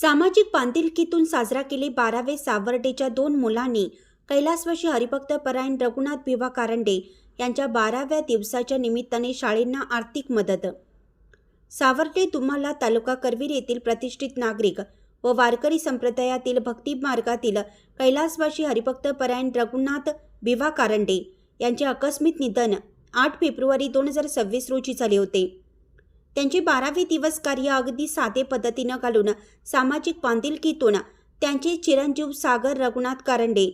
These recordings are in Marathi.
सामाजिक बांधिलकीतून साजरा केले बारावे सावर्डेच्या दोन मुलांनी कैलासवशी हरिभक्त परायण रघुनाथ भिवा कारंडे यांच्या बाराव्या दिवसाच्या निमित्ताने शाळेंना आर्थिक मदत. सावर्डे तुम्हाला तालुका करवीर येथील प्रतिष्ठित नागरिक व वारकरी संप्रदायातील भक्ती मार्गातील कैलासवाशी हरिभक्त परायण रघुनाथ भिवा कारंडे यांचे आकस्मिक निधन आठ फेब्रुवारी दोन हजार सव्वीस रोजी झाले होते. त्यांचे बारावे दिवस कार्य अगदी साधे पद्धतीनं घालून सामाजिक बांधिलकीतून त्यांचे चिरंजीव सागर रघुनाथ कारंडे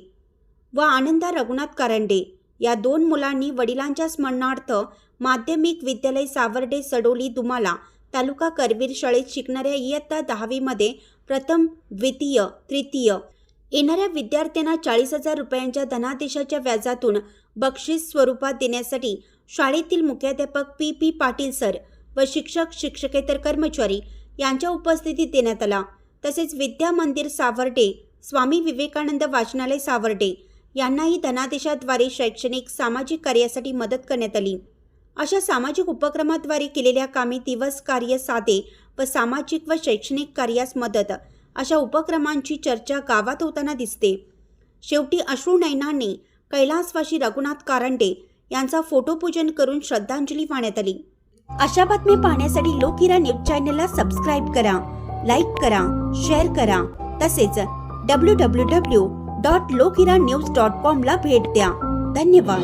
व आनंदा रघुनाथ कारंडे या दोन मुलांनी वडिलांच्या स्मरणार्थ माध्यमिक विद्यालय सावर्डे सडोली दुमाला तालुका करवीर शाळेत शिकणाऱ्या इयत्ता दहावीमध्ये प्रथम द्वितीय तृतीय येणाऱ्या विद्यार्थ्यांना चाळीस हजार रुपयांच्या धनादेशाच्या व्याजातून बक्षीस स्वरूपात देण्यासाठी शाळेतील मुख्याध्यापक पी पी पाटील सर व शिक्षक शिक्षकेतर कर्मचारी यांच्या उपस्थितीत देण्यात आला. तसेच विद्या मंदिर सावर्डे स्वामी विवेकानंद वाचनालय सावर्डे यांनाही धनादेशाद्वारे शैक्षणिक सामाजिक कार्यासाठी मदत करण्यात आली. अशा सामाजिक उपक्रमाद्वारे केलेल्या कामी दिवस कार्य साधे व सामाजिक व शैक्षणिक कार्यास मदत अशा उपक्रमांची चर्चा गावात होताना दिसते. शेवटी अश्रू नैनाने कैलासवाशी रघुनाथ कारंडे यांचा फोटोपूजन करून श्रद्धांजली वाहण्यात आली. अशा बातम्या पाहण्यासाठी लोकिरा न्यूज चॅनलला सबस्क्राईब करा लाईक करा शेअर करा. तसेच W W W dot Lokira news dot कॉमला भेट द्या. धन्यवाद.